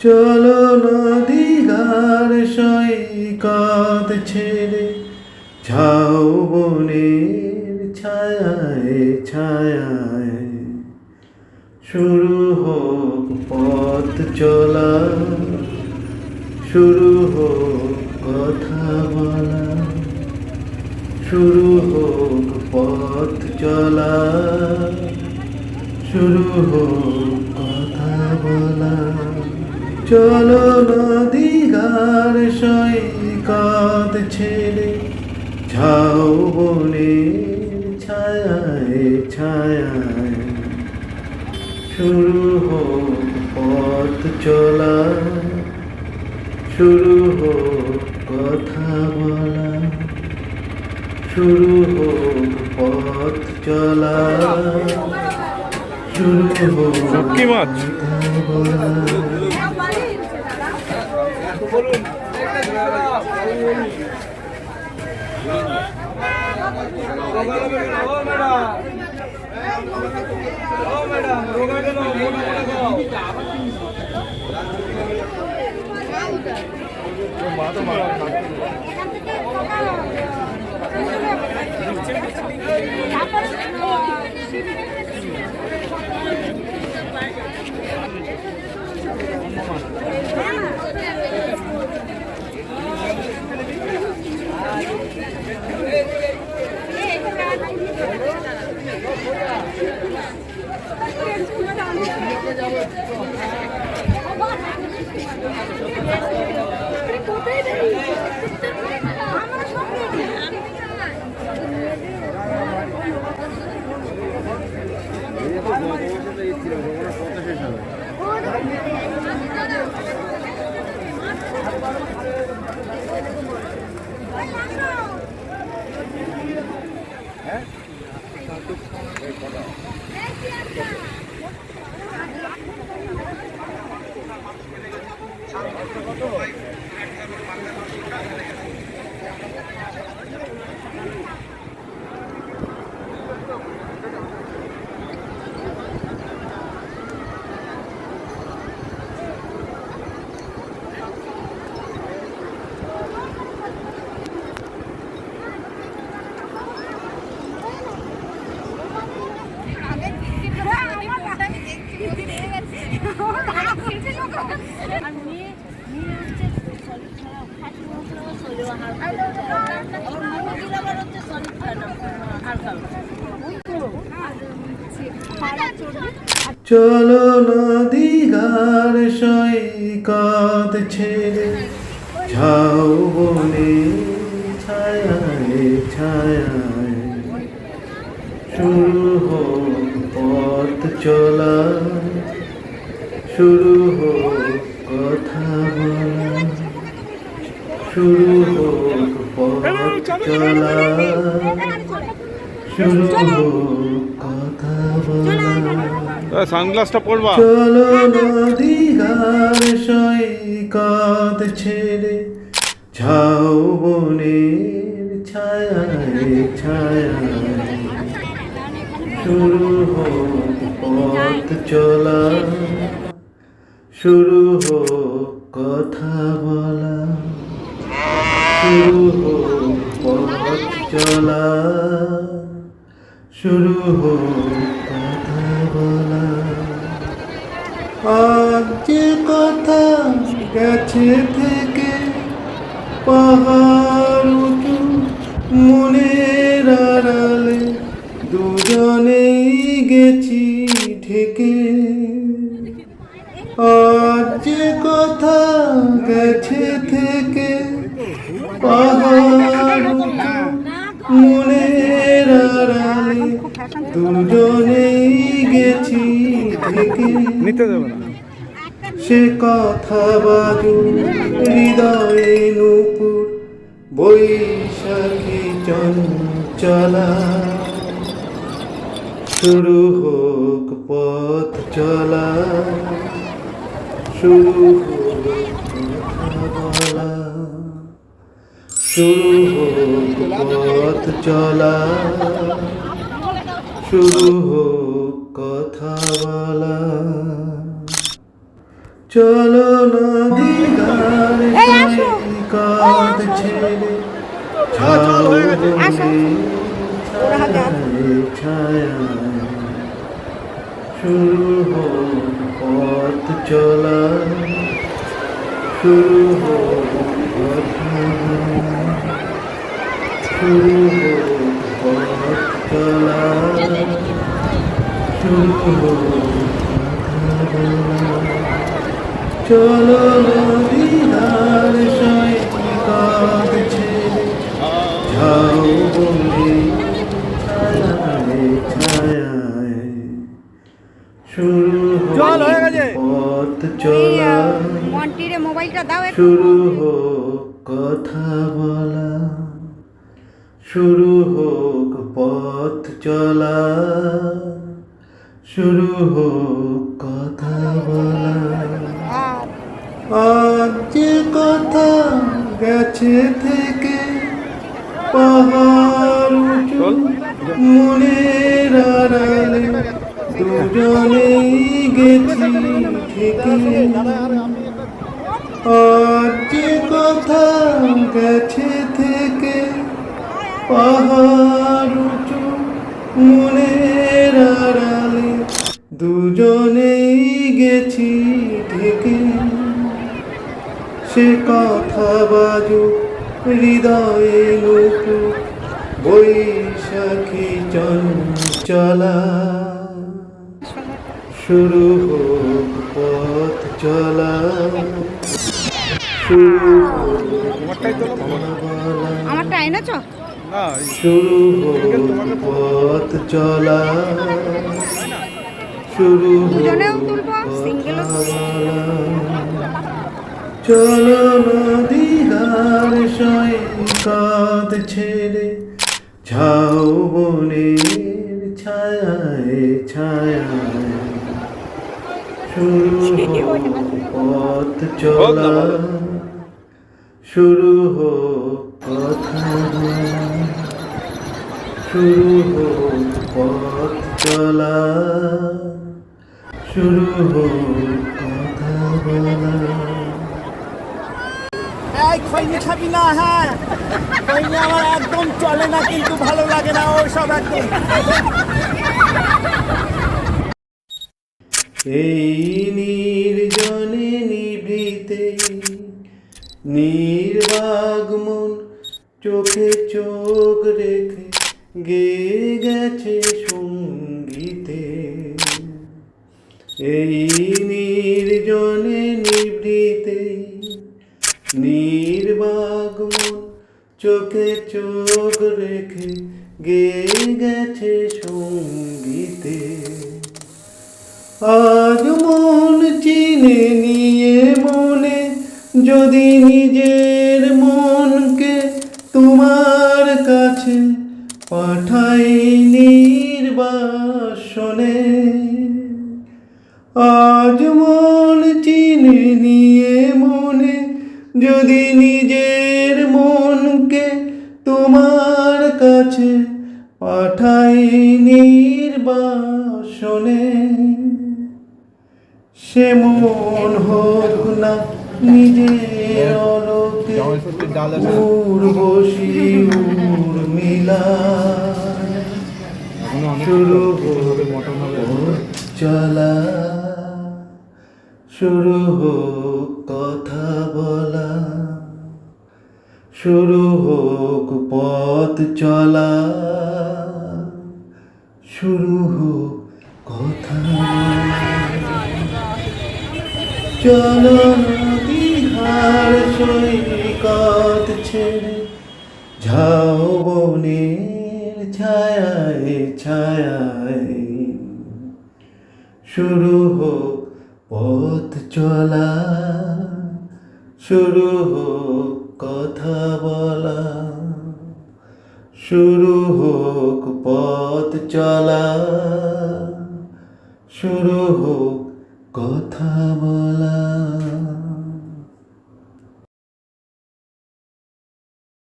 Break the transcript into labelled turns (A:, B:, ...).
A: চলো নদীগার সৈকত ছেড়ে ঝাউ বনের ছায়ায় ছায়ায়। শুরু হোক পথ চলা, শুরু হোক কথা বলা, শুরু হোক পথ চলা, শুরু হোক কথা বলা। চলো নদীগার সৈকত ছেড়ে ঝাউ বনের ছায়ায় ছায়ায়। শুরু হো পথ চলা শুরু হো কথা বলা শুরু হো পথ চলা শুরু হো কথা
B: শুটকি মাছ
A: কথা বলা
C: আর মেয়ে মেয়ে হচ্ছে সলিড ছাড়া ফাঁসি মশলা সলিড আর মোমোগুলো আবার হচ্ছে সলিড ছাড়া হালকা ছাড়া চর্বি।
A: চলো সৈকত ছেড়ে ঝাউ বনের ছায়ায় ছায়ায়। শুরু হোক পথ চলা শুরু হোক কথা বলা শুরু হোক পথ চলা শুরু হোক কথা বলা
B: সানগ্লাসটা পরবা।
A: চলো নদীগার সৈকত ছেড়ে ঝাউ বনের ছায়ায় ছায়ায়। শুরু হোক পথ চলা, শুরু হোক আজ যে কথা গেছে থেকে পাহাড় উঁচু, মনের আড়ালে দুজনেই গেছি ঢেকে। যে কথা গেছে থেকে পাহাড় মনের আড়ালে দুজনেই গেছি ঢেকে।
B: নিতে দেবে না।
A: সে কথা বাজু হৃদয়ে নুপুর, বৈশাখী চঞ্চলা। শুরু হোক পথ চলা, শুরু বলা। শুরু হোক পথ চলা, শুরু হোক কথা বলা। চলো না দিঘার
C: এই
A: ছেড়ে ছায়ায়। শুরু হোক পথ চলা। শুরু হোক শুরু হোক পথ চলা। শুরু হোক কথা বলা। চলো ছেড়ে যাও বন্ধে ছায়ায়। শুরু
B: জল হয়ে গেছে।
A: পথ চলা।
C: মন্টিরে মোবাইলটা দাও
A: শুরু হোক কথা বলা। শুরু হোক পথ চলা। শুরু হোক কথা বলা। আজ যে কথা গেছে থেকে পাহাড় উঁচু মনের আড়ালে দুজনেই গেছি থেকে আজ যে কথা গেছে থেকে পাহাড় উঁচু মনের আড়ালে দুজনেই গেছি থেকে সে কথা বাজু হৃদয়ে নুপু বৈশাখী চঞ্চলা শুরু হোক পথ চলা। শুরু
C: আমারটা
A: শুরু হোক পথ চলা। শুরু হোক
C: দুজনেও তুলবো,
A: চলো নদীধার সৈকত ছেড়ে ছাও বনের ছায়ায় ছায়ায়। শুরু পথ চলা শুরু হো কথা বলা শুরু হো পথ চলা। শুরু হো কথা বলা।
D: এই খৈনি খাবি না হ্যাঁ? খৈনি আমার একদম চলে না, কিন্তু ভালো লাগে না, ওই সব একদম।
A: এই নির্জনে নিভৃতে নির্বাগ মন চোখে চোখ রেখে গে গেছে সঙ্গীতে। এই চোখে চোখ রেখে গে গেছে সঙ্গীতে। আজ মন চিনে নিয়ে মনে, যদি নিজের মনকে তোমার কাছে পাঠাই নির্বাসনে। আজ মন চিনে নিয়ে মনে, যদি নিজের কাছে পাঠাই নির্বাসনে। সে মন হোক না নিজের অলোকে উর্বশী উর্মিলা শুরু চলা, শুরু হোক কথা বলা। শুরু হোক পথ চলা। শুরু হোক কথা। চলো দীঘার সৈকত ছেড়ে ঝাও বনের ছায়ায় ছায়ায়। শুরু হোক পথ চলা। শুরু হোক কথা বলা। শুরু হোক পথ চলা। শুরু হোক কথা বলা।